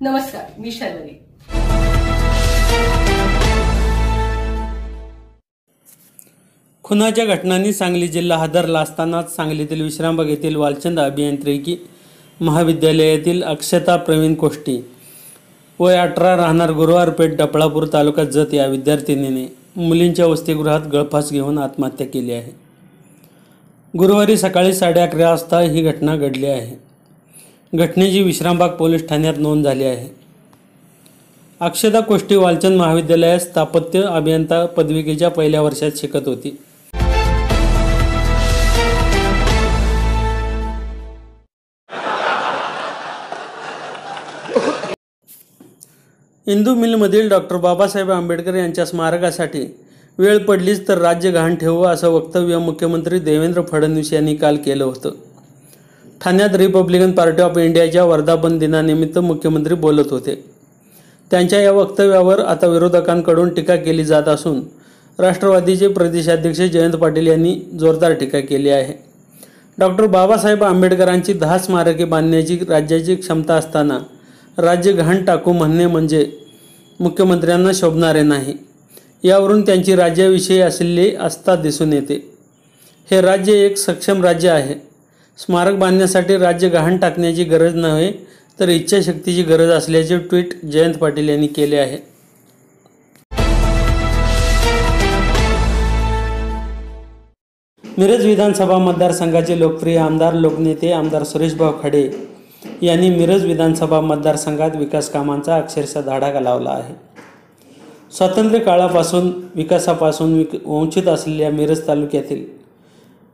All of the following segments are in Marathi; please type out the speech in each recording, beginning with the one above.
नमस्कार मी शर्वरी. खुनाच्या घटनांनी सांगली जिल्हा हादरला असतानाच सांगलीतील विश्रामबाग येथील वालचंद अभियांत्रिकी महाविद्यालयातील अक्षता प्रवीण कोष्टी वय अठरा राहणार गुरुवार पेठ डपळापूर तालुका जत या विद्यार्थिनीने मुलींच्या वसतिगृहात गळफास घेऊन आत्महत्या केली आहे. गुरुवारी सकाळी साडे अकरा वाजता ही घटना घडली आहे. घटनेची विश्रामबाग पोलीस ठाण्यात नोंद झाली आहे. अक्षदा कोष्टी वालचंद महाविद्यालयात स्थापत्य अभियंता पदविकेच्या पहिल्या वर्षात शिकत होती. इंदू मिलमधील डॉक्टर बाबासाहेब आंबेडकर यांच्या स्मारकासाठी वेळ पडलीच तर राज्य घाण ठेवू असं वक्तव्य मुख्यमंत्री देवेंद्र फडणवीस यांनी काल केलं होतं. ठाण्यात रिपब्लिकन पार्टी ऑफ इंडियाच्या वर्धापन दिनानिमित्त मुख्यमंत्री बोलत होते. त्यांच्या या वक्तव्यावर आता विरोधकांकडून टीका केली जात असून राष्ट्रवादीचे प्रदेशाध्यक्ष जयंत पाटील यांनी जोरदार टीका केली आहे. डॉक्टर बाबासाहेब आंबेडकरांची दहा स्मारके बांधण्याची राज्याची क्षमता असताना राज्य घाण टाकू म्हणणे म्हणजे मुख्यमंत्र्यांना शोभणारे नाही. यावरून त्यांची राज्याविषयी असलेली आस्था दिसून येते. हे राज्य एक सक्षम राज्य आहे. स्मारक बांधण्यासाठी राज्य गहाण टाकण्याची गरज नव्हे तर इच्छाशक्तीची गरज असल्याचे ट्विट जयंत पाटील यांनी केले आहे. मिरज विधानसभा मतदारसंघाचे लोकप्रिय आमदार लोकनेते आमदार सुरेशभाऊ खडे यांनी मिरज विधानसभा मतदारसंघात विकास कामांचा अक्षरशः धाडाका लावला आहे. स्वातंत्र्य काळापासून विकासापासून विक वंचित असलेल्या मिरज तालुक्यातील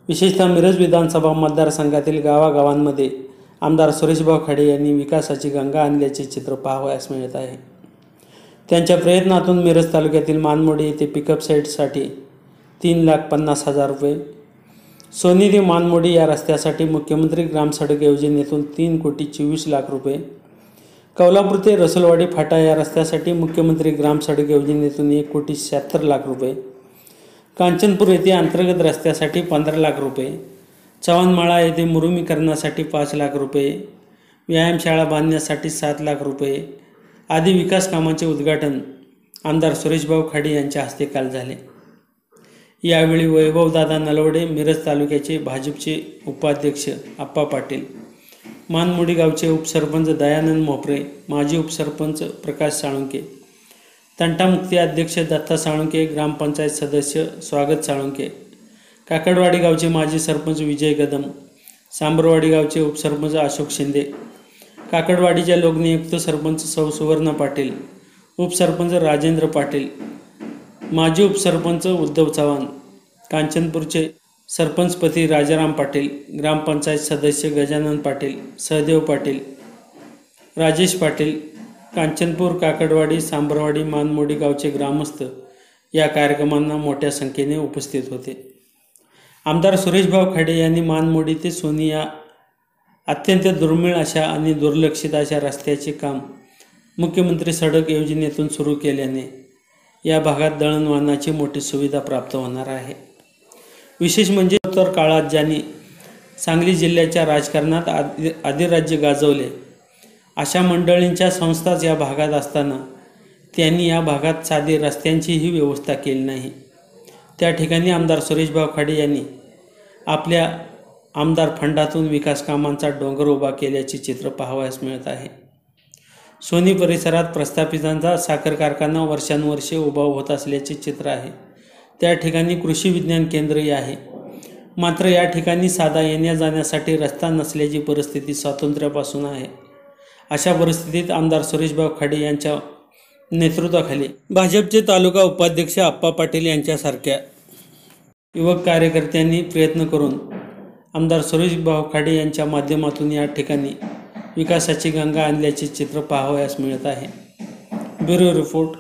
विशेषतः मिरज विधानसभा मतदारसंघातील गावागावांमध्ये आमदार सुरेशभाऊ खडे यांनी विकासाची गंगा आणल्याचे चित्र पाहावयास मिळत आहे. त्यांच्या प्रयत्नातून मिरज तालुक्यातील मानमोडी येथे पिकअप साईटसाठी तीन लाख पन्नास हजार रुपये सोनिधी मानमोडी या रस्त्यासाठी मुख्यमंत्री ग्रामसडक योजनेतून तीन कोटी चोवीस लाख रुपये कौलापूर ते रसलवाडी फाटा या रस्त्यासाठी मुख्यमंत्री ग्रामसडक योजनेतून एक कोटी शहात्तर लाख रुपये कांचनपूर येथे अंतर्गत रस्त्यासाठी पंधरा लाख रुपये चव्हाणमाळा येथे मुरुमीकरणासाठी पाच लाख रुपये व्यायामशाळा बांधण्यासाठी सात लाख रुपये आदी विकास कामांचे उद्घाटन आमदार सुरेशभाऊ खाडे यांच्या हस्ते काल झाले. यावेळी वैभवदादा नलवडे मिरज तालुक्याचे भाजपचे उपाध्यक्ष आप्पा पाटील मानमोडी गावचे उपसरपंच दयानंद मोपरे माजी उपसरपंच प्रकाश साळुंके तंटामुक्ती अध्यक्ष दत्ता साळुंके ग्रामपंचायत सदस्य स्वागत साळुंके काकडवाडी गावचे माजी सरपंच विजय कदम सांबरवाडी गावचे उपसरपंच अशोक शिंदे काकडवाडीच्या लोकनियुक्त सरपंच सौ सुवर्ण पाटील उपसरपंच राजेंद्र पाटील माजी उपसरपंच उद्धव चव्हाण कांचनपूरचे सरपंचपती राजाराम पाटील ग्रामपंचायत सदस्य गजानन पाटील सहदेव पाटील राजेश पाटील कांचनपूर काकडवाडी सांबरवाडी मानमोडी गावचे ग्रामस्थ या कार्यक्रमांना मोठ्या संख्येने उपस्थित होते. आमदार सुरेशभाऊ खाडे यांनी मानमोडी ते सोनिया अत्यंत दुर्मिळ अशा आणि दुर्लक्षित अशा रस्त्याचे काम मुख्यमंत्री सडक योजनेतून सुरू केल्याने या भागात दळणवळणाची मोठी सुविधा प्राप्त होणार आहे. विशेष म्हणजे उत्तर काळात ज्यांनी सांगली जिल्ह्याच्या राजकारणात आदि आदिराज्य गाजवले अशा मंडळींच्या संस्थाच या भागात असताना त्यांनी या भागात साधी रस्त्यांचीही व्यवस्था केली नाही. त्या ठिकाणी आमदार सुरेशभाऊ खाडे यांनी आपल्या आमदार फंडातून विकास कामांचा डोंगर उभा केल्याचे चित्र पाहावयास मिळत आहे. सोनी परिसरात प्रस्थापितांचा साखर कारखाना वर्षानुवर्षे उभा होत असल्याचे चित्र आहे. त्या ठिकाणी कृषी विज्ञान केंद्रही आहे. मात्र या ठिकाणी साधा येण्या जाण्यासाठी रस्ता नसल्याची परिस्थिती स्वातंत्र्यापासून आहे. अशा परिस्थितीत आमदार सुरेशभाऊ खाडे यांच्या नेतृत्वाखाली भाजपचे तालुका उपाध्यक्ष आप्पा पाटील यांच्यासारख्या युवक कार्यकर्त्यांनी प्रयत्न करून आमदार सुरेशभाऊ खाडे यांच्या माध्यमातून या ठिकाणी विकासाची गंगा आणल्याचे चित्र पाहावयास मिळत आहे. Bureau report.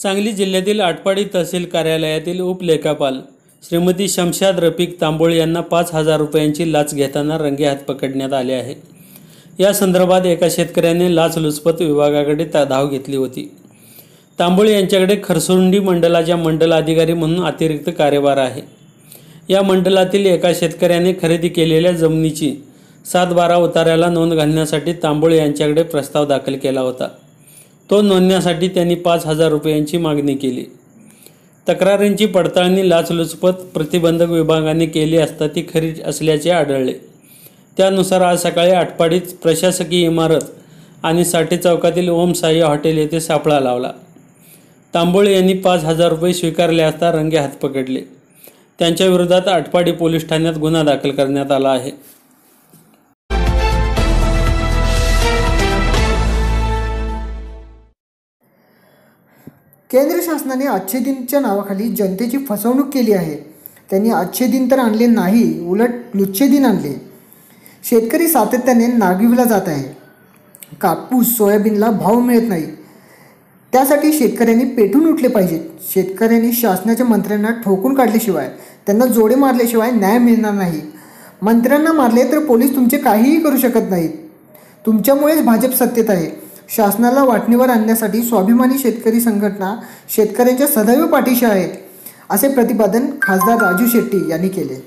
सांगली जिल्ह्यातील आटपाडी तहसील कार्यालयातील उपलेखापाल श्रीमती शमशाद रफिक तांबोळे यांना पाच हजार रुपयांची लाच घेताना रंगेहात पकडण्यात आले आहे. या संदर्भात एका शेतकऱ्याने लाचलुचपत विभागाकडे ता- धाव घेतली होती. तांबोळे यांच्याकडे खरसुंडी मंडलाच्या मंडल अधिकारी म्हणून अतिरिक्त कार्यभार आहे. या मंडलातील एका शेतकऱ्याने खरेदी केलेल्या जमिनीची सात बारा उतार्याला नोंद घालण्यासाठी तांबोळे यांच्याकडे प्रस्ताव दाखल केला होता. तो नोंदण्यासाठी त्यांनी पाच हजार रुपयांची मागणी केली. तक्रारींची पडताळणी लाचलुचपत प्रतिबंधक विभागाने केली असता ती खरी असल्याचे आढळले. त्यानुसार आज सकाळी आटपाडीत प्रशासकीय इमारत आणि साठे चौकातील ओम साई हॉटेल येथे सापळा लावला. तांबोळे यांनी पाच हजार रुपये स्वीकारले असता रंगे हात पकडले त्यांच्याविरोधात आटपाडी पोलीस ठाण्यात गुन्हा दाखल करण्यात आला आहे. केंद्र शासनाने आजचे दिनच्या नावाखाली जनतेची फसवणूक केली आहे. त्यांनी आजचे दिन तर आणले नाही उलट लुच्चे दिन आणले. शेतकरी सातत्याने नागिवला जात आहे. कापूस सोयाबीनला भाव मिळत नाही. त्यासाठी शेतकऱ्यांनी पेटून उठले पाहिजेत. शेतकऱ्यांनी शासनाच्या मंत्र्यांना ठोकून काढल्याशिवाय त्यांना जोडे मारल्याशिवाय न्याय मिळणार नाही. मंत्र्यांना मारले तर पोलीस तुमचे काहीही करू शकत नाहीत. तुमच्यामुळेच भाजप सत्तेत आहे. शासनाला वाटणीवर आणण्यासाठी स्वाभिमानी शेतकरी संघटना शेतकऱ्यांच्या सदैव पाठीशी आहेत असे प्रतिपादन खासदार राजू शेट्टी यांनी केले.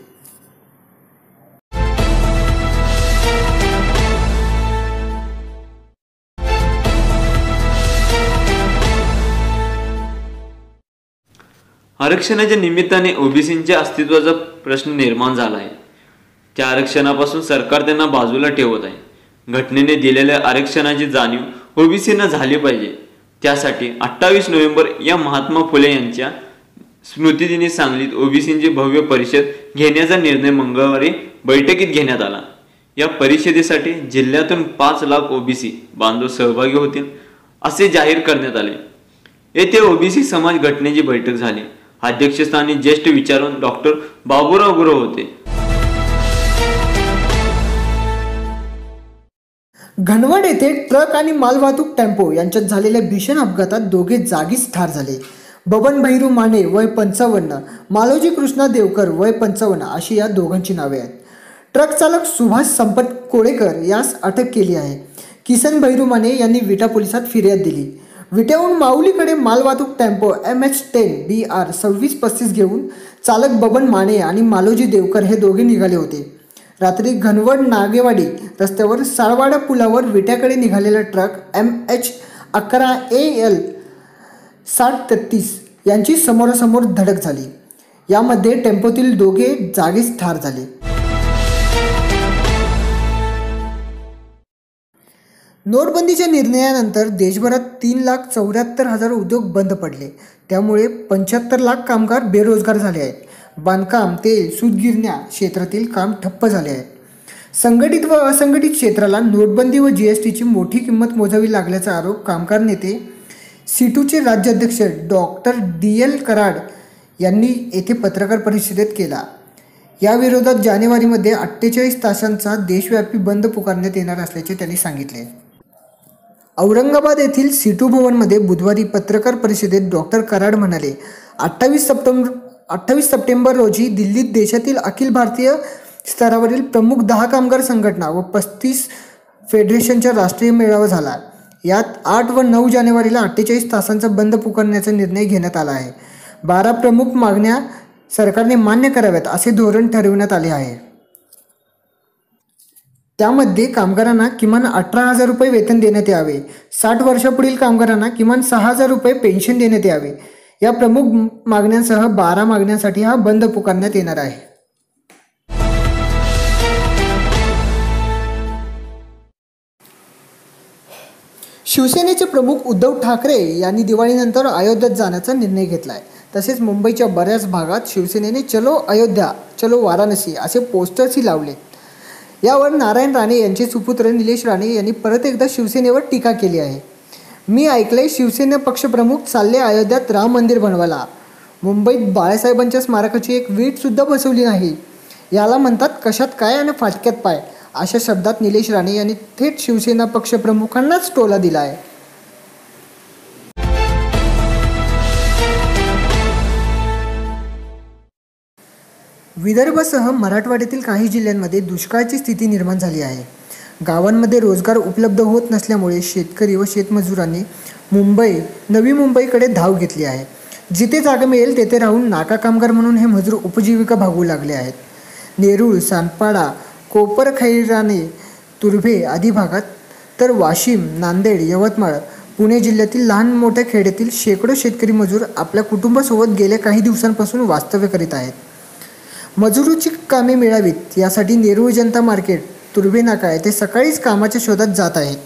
आरक्षणाच्या निमित्ताने ओबीसींच्या अस्तित्वाचा प्रश्न निर्माण झाला आहे त्या आरक्षणापासून सरकार त्यांना बाजूला ठेवत आहे. घटनेने दिलेल्या आरक्षणाची जाणीव ओबीसींना झाली पाहिजे. त्यासाठी अठ्ठावीस नोव्हेंबर या महात्मा फुले यांच्या स्मृतिदिनी सांगलीत ओबीसींची भव्य परिषद घेण्याचा निर्णय मंगळवारी बैठकीत घेण्यात आला. या परिषदेसाठी जिल्ह्यातून पाच लाख ओबीसी बांधव सहभागी होतील असे जाहीर करण्यात आले. येथे ओबीसी समाज घटनेची बैठक झाली. अध्यक्षस्थानी ज्येष्ठ विचारवंत डॉक्टर बाबूराव गुरव होते. घनवड येथे ट्रक आणि मालवाहतूक टेम्पो यांच्यात झालेल्या भीषण अपघातात दोघे जागीच ठार झाले. बबन भैरू माने वय पंचावन्न मालोजी कृष्णा देवकर वय पंचावन्न अशी या दोघांची नावे आहेत. ट्रक चालक सुभाष संपत कोळेकर यास अटक केली आहे. किसन भैरू माने यांनी विटा पोलिसात फिर्याद दिली. विट्याहून माऊलीकडे मालवाहतूक tempo M H ten B R सव्वीस पस्तीस घेऊन चालक बबन माने आणि मालोजी देवकर हे दोघे निघाले होते. रात्री घनवड नागेवाडी रस्त्यावर साळवाडा पुलावर विट्याकडे निघालेला ट्रक एम एच अकरा ए एल साठ तेहतीस यांची समोरासमोर धडक झाली. यामध्ये टेम्पोतील दोघे जागीच ठार झाले. नोटबंदीच्या निर्णयानंतर देशभरात तीन लाख चौऱ्याहत्तर हजार उद्योग बंद पडले. त्यामुळे पंच्याहत्तर लाख कामगार बेरोजगार झाले आहेत. बांधकाम तेल सूतगिरण्या क्षेत्रातील काम ठप्प झाले आहे. संघटित व असंघटित क्षेत्राला नोटबंदी व जी एस टीची मोठी किंमत मोजावी लागल्याचा आरोप कामगार नेते सिटूचे राज्याध्यक्ष डॉक्टर डी एल कराड यांनी येथे पत्रकार परिषदेत केला. याविरोधात जानेवारीमध्ये अठ्ठेचाळीस तासांचा देशव्यापी बंद पुकारण्यात येणार असल्याचे त्यांनी सांगितले. औरंगाबाद येथील सिटू भवनमध्ये बुधवारी पत्रकार परिषदेत डॉक्टर कराड म्हणाले अठ्ठावीस सप्टेंबर अठ्ठावीस सप्टेंबर रोजी दिल्लीत देशातील अखिल भारतीय स्तरावरील प्रमुख दहा कामगार संघटना व पस्तीस फेडरेशनचा राष्ट्रीय मेळावा झाला. यात आठ व नऊ जानेवारीला अठ्ठेचाळीस तासांचा बंद पुकारण्याचा निर्णय घेण्यात आला आहे. बारा प्रमुख मागण्या सरकारने मान्य कराव्यात असे धोरण ठरविण्यात आले आहे. त्यामध्ये कामगारांना किमान अठरा हजार रुपये वेतन देण्यात यावे. साठ वर्षापुढील कामगारांना किमान सहा हजार रुपये पेन्शन देण्यात यावे. या प्रमुख मागण्यांसह बारा मागण्यांसाठी हा बंद पुकारण्यात येणार आहे. शिवसेनेचे प्रमुख उद्धव ठाकरे यांनी दिवाळीनंतर अयोध्येत जाण्याचा निर्णय घेतला आहे तसेच मुंबईच्या बऱ्याच भागात शिवसेनेने चलो अयोध्या चलो वाराणसी असे पोस्टर्सही लावले. यावर नारायण राणे यांचे सुपुत्र निलेश राणे यांनी परत एकदा शिवसेनेवर टीका केली आहे. मी ऐकलंय शिवसेना पक्षप्रमुख चालले अयोध्यात राम मंदिर बनवायला. मुंबईत बाळासाहेबांच्या स्मारकाची एक वीटसुद्धा बसवली नाही. याला म्हणतात कशात काय आणि फाटक्यात पाय? अशा शब्दात निलेश राणे यांनी थेट शिवसेना पक्षप्रमुखांनाच टोला दिला आहे विदर्भासह मराठवाड्यातील काही जिल्ह्यांमध्ये दुष्काळाची स्थिती निर्माण झाली आहे. गावांमध्ये रोजगार उपलब्ध होत नसल्यामुळे शेतकरी व शेतमजुरांनी मुंबई नवी मुंबईकडे धाव घेतली आहे. जिथे जागा मिळेल तेथे राहून नाका कामगार म्हणून हे मजूर उपजीविका भागू लागले आहेत. नेरूळ सानपाडा कोपर खैराणे तुर्भे आदी भागात तर वाशिम नांदेड यवतमाळ पुणे जिल्ह्यातील लहान मोठ्या खेड्यातील शेकडो शेतकरी मजूर आपल्या कुटुंबासोबत गेल्या काही दिवसांपासून वास्तव्य करीत आहेत. मजुरीची कामे मिळावीत यासाठी नेरूळ जनता मार्केट तुर्भे नाका ते सकाळीच कामाच्या शोधात जात आहेत.